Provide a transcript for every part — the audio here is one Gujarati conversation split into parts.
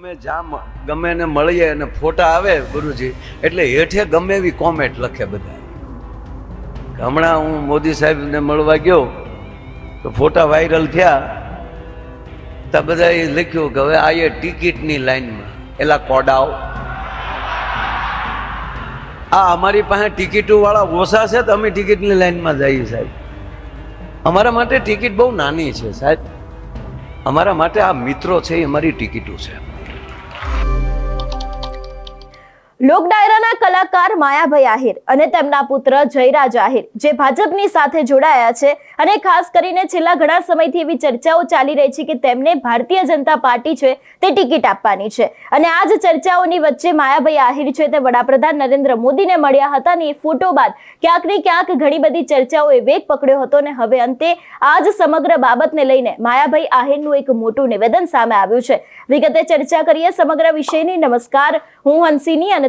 અમે જામ ગમે ને મળીએ અને ફોટા આવે ગુરુજી, એટલે હેઠે ગમે એવી કોમેન્ટ લખે બધા. હમણાં હું મોદી સાહેબને મળવા ગયો, તો ફોટા વાયરલ થયા. તો એ લખ્યું કે હવે આ એ ટિકિટની લાઈનમાં, એલા કોડાઓ. આ અમારી પાસે ટિકિટો વાળા ઓછા છે તો અમે ટિકિટની લાઈનમાં જઈએ સાહેબ. અમારા માટે ટિકિટ બહુ નાની છે સાહેબ. અમારા માટે આ મિત્રો છે એ અમારી ટિકિટો છે. લોક ડાયરાના કલાકાર માયાભાઈ આહિર અને તેમના પુત્ર જયરાજ આહિર, જે ભાજપની સાથે જોડાયા છે અને ખાસ કરીને છેલ્લા ઘણા સમયથી એવી ચર્ચાઓ ચાલી રહી છે કે તેમને ભારતીય જનતા પાર્ટી છે તે ટિકિટ આપવાની છે. અને આ જ ચર્ચાઓની વચ્ચે માયાભાઈ આહિર છે તે વડાપ્રધાન નરેન્દ્ર મોદીને મળ્યા હતા અને એ ફોટો બાદ ક્યાંક ને ક્યાંક ઘણી બધી ચર્ચાઓએ વેગ પકડ્યો હતો અને હવે અંતે આ જ સમગ્ર બાબતને લઈને માયાભાઈ આહિરનું એક મોટું નિવેદન સામે આવ્યું છે. વિગતે ચર્ચા કરીએ સમગ્ર વિષયની. નમસ્કાર, હું હંસિની અને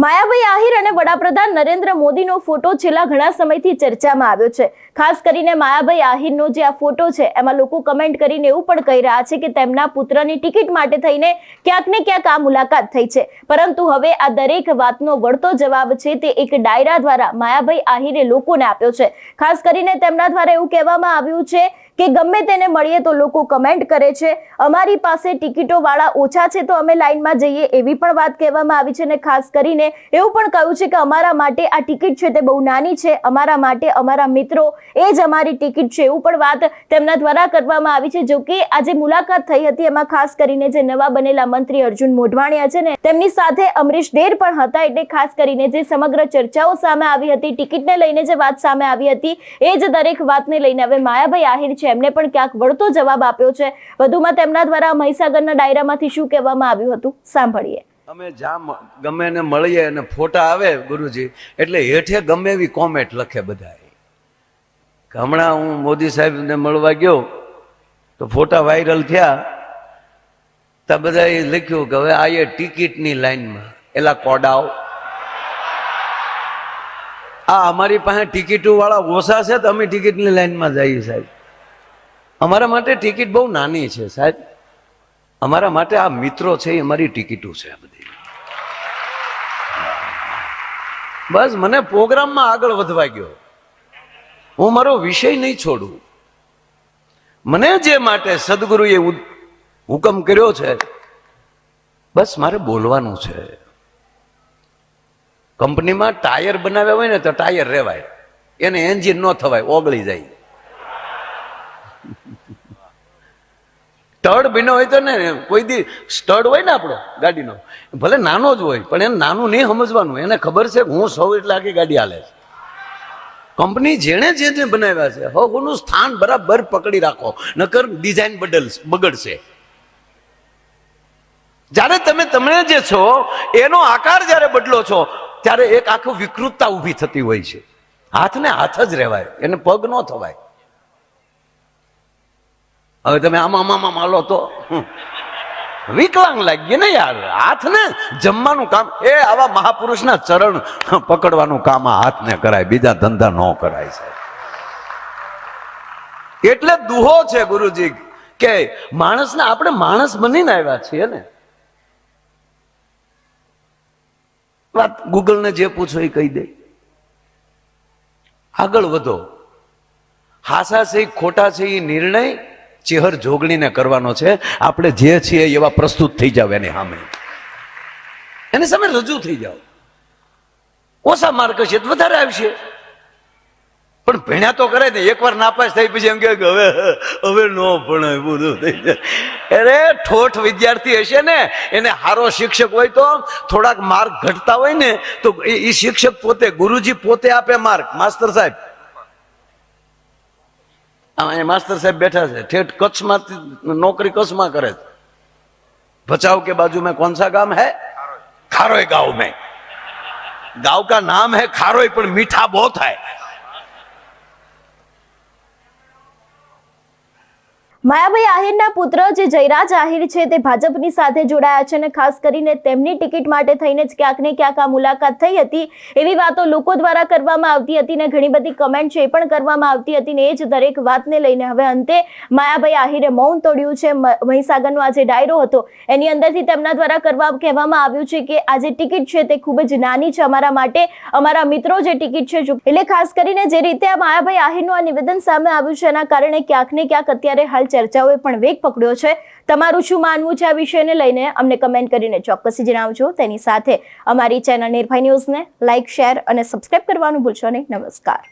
માયાભાઈ આહિર અને વડાપ્રધાન નરેન્દ્ર મોદીનો ફોટો છેલ્લા ઘણા સમયથી ચર્ચામાં આવ્યો છે. ખાસ કરીને માયાભાઈ આહિરનો જે આ ફોટો છે, એમાં લોકો કમેન્ટ કરીને એવું પણ કહી રહ્યા છે કે તેમના પુત્રની ટિકિટ માટે થઈને ક્યાંક ને ક્યાંક આ મુલાકાત થઈ છે. પરંતુ હવે આ દરેક વાતનો વળતો જવાબ છે તે એક ડાયરા દ્વારા માયાભાઈ આહિરે લોકોને આપ્યો છે. ખાસ કરીને તેમના દ્વારા એવું કહેવામાં આવ્યું છે કે ગમે તેને મળીએ તો લોકો કમેન્ટ કરે છે, અમારી પાસે ટિકિટો વાળા ઓછા છે તો અમે લાઈનમાં જઈએ એવી પણ વાત કહેવામાં આવી છે અને ખાસ કરીને એવું પણ કહ્યું છે કે અમારા માટે આ ટિકિટ છે તે બહુ નાની છે. અમારા માટે અમારા મિત્રો એ જ અમારી ટિકિટ છે. એવું પણ વાત તેમના દ્વારા કરવામાં આવી છે. જો કે આજે મુલાકાત થઈ હતી. એમાં ખાસ કરીને જે નવા બનેલા મંત્રી અર્જુન મોઢવાણિયા છે ને, તેમની સાથે અમરીશ ડેર પણ હતા. એટલે ખાસ કરીને જે સમગ્ર ચર્ચાઓ સામે આવી હતી, ટિકિટને લઈને જે વાત સામે આવી હતી, એ જ દરેક વાતને લઈને હવે માયાભાઈ આહિર છે. એમને પણ ક્યાંક વળતો જવાબ આપ્યો છે. વધુમાં તેમના દ્વારા મહીસાગરના ડાયરામાંથી શું કહેવામાં આવ્યું હતું, સાંભળીએ. અમે જ્યાં ગમે એને મળીએ અને ફોટા આવે ગુરુજી, એટલે હેઠે ગમે એવી કોમેન્ટ લખે બધા હમણાં હું મોદી સાહેબને મળવા ગયો, તો ફોટા વાયરલ થયા. તો બધાએ લખ્યું કે હવે આ ટિકિટની લાઈનમાં, એલા કોડાઓ. આ અમારી પાસે ટિકિટો વાળા ઓછા છે તો અમે ટિકિટની લાઈનમાં જઈએ સાહેબ. અમારા માટે ટિકિટ બહુ નાની છે સાહેબ. અમારા માટે આ મિત્રો છે એ અમારી ટિકિટો છે બસ મને પ્રોગ્રામમાં આગળ વધવા ગયો. હું મારો વિષય નહીં છોડું. મને જે માટે સદગુરુએ હુકમ કર્યો છે, બસ મારે બોલવાનું છે. કંપનીમાં ટાયર બનાવ્યા હોય ને તો ટાયર રેવાય. એને એન્જિન ન થવાય, ઓગળી જાય. સ્ટડ બન્યો હોય તો ને કોઈ દી સ્ટડ હોય ને આપણો ગાડીનો. ભલે નાનો જ હોય, પણ એને નાનું નહીં સમજવાનું. એને ખબર છે કે હું સૌ એટલે આખી ગાડી હાલે છે. કંપની જેણે જે જે બનાવ્યા છે હકનું સ્થાન બરાબર પકડી રાખો, નકર ડિઝાઇન બદલ બગડશે. જ્યારે તમે તમે જે છો, એનો આકાર જ્યારે બદલો છો, ત્યારે એક આખું વિકૃતતા ઊભી થતી હોય છે. હાથને હાથ જ રહેવાય, એને પગ ન થવાય. હવે તમે આમાં આમાં માલો તો. વિકલાંગ લાગીએ ને યાર. હાથ ને જમવાનું કામ. એ આવા મહાપુરુષના ચરણ પકડવાનું કામ આ હાથને કરાય. બીજા ધંધા ન કરાય છે એટલે દુહો છે ગુરુજી કે માણસને આપણે માણસ બનીને આવ્યા છીએ ને. વાત ગૂગલને જે પૂછો એ કહી દે. આગળ વધો. હાસા છે, ખોટા છે, એ નિર્ણય ચેહર જોગણીને કરવાનો છે. આપણે જે છીએ એવા પ્રસ્તુત થઈ જાવ એની સામે. એની સામે રજૂ થઈ જાવ. ઓછા માર્ક હશે તો વધારે આવશે. પણ ભણ્યા તો કરે ને, એકવાર નાપાસ થઈ પછી એમ કે હવે હવે નો ભણાય, બધું થઈ જાય. અરે, ઠોઠ વિદ્યાર્થી હશે ને, એને સારો શિક્ષક હોય તો થોડાક માર્ક ઘટતા હોય ને, તો એ શિક્ષક પોતે, ગુરુજી પોતે આપે માર્ક. માસ્તર સાહેબ અહીંયા માસ્તર સાહેબ બેઠા છે. ઠેઠ કચ્છમાં નોકરી કચ્છમાં કરે છે. ભચાઉ કે બાજુ મેં કોણ સા ગામ હૈ? ખારોય ગાંव મેં. ગાંव કા નામ હૈ ખારોય, પણ મીઠા બહુત હૈ. માયાભાઈ આહિરના પુત્ર જે જયરાજ આહિર છે તે ભાજપની સાથે જોડાયા છે અને ખાસ કરીને તેમની ટિકિટ માટે થઈને જ ક્યાંક ને ક્યાંક આ મુલાકાત થઈ હતી. એવી વાતો લોકો દ્વારા કરવામાં આવતી હતી ને ઘણી બધી કમેન્ટ છે એ પણ કરવામાં આવતી હતી ને એ જ દરેક વાતને લઈને હવે અંતે માયાભાઈ આહિરે મૌન તોડ્યું છે. મહીસાગરનો આ જે ડાયરો હતો. એની અંદરથી તેમના દ્વારા કરવા, કહેવામાં આવ્યું છે કે આ જે ટિકિટ છે તે ખૂબ જ નાની છે અમારા માટે. અમારા મિત્રો જે ટિકિટ છે એટલે ખાસ કરીને જે રીતે આ માયાભાઈ આહિરનું આ નિવેદન સામે આવ્યું છે એના કારણે ક્યાંક ને ક્યાંક અત્યારે હાલ ચર્ચાઓએ પણ વેગ પકડ્યો છે. તમારું શું માનવું છે આ વિષયને લઈને? અમને કમેન્ટ કરીને ચોક્કસી જણાવજો. તેની સાથે અમારી ચેનલ નિર્ભય ન્યૂઝને લાઇક શેર અને સબસ્ક્રાઇબ કરવાનું ભૂલશો નહીં. નમસ્કાર.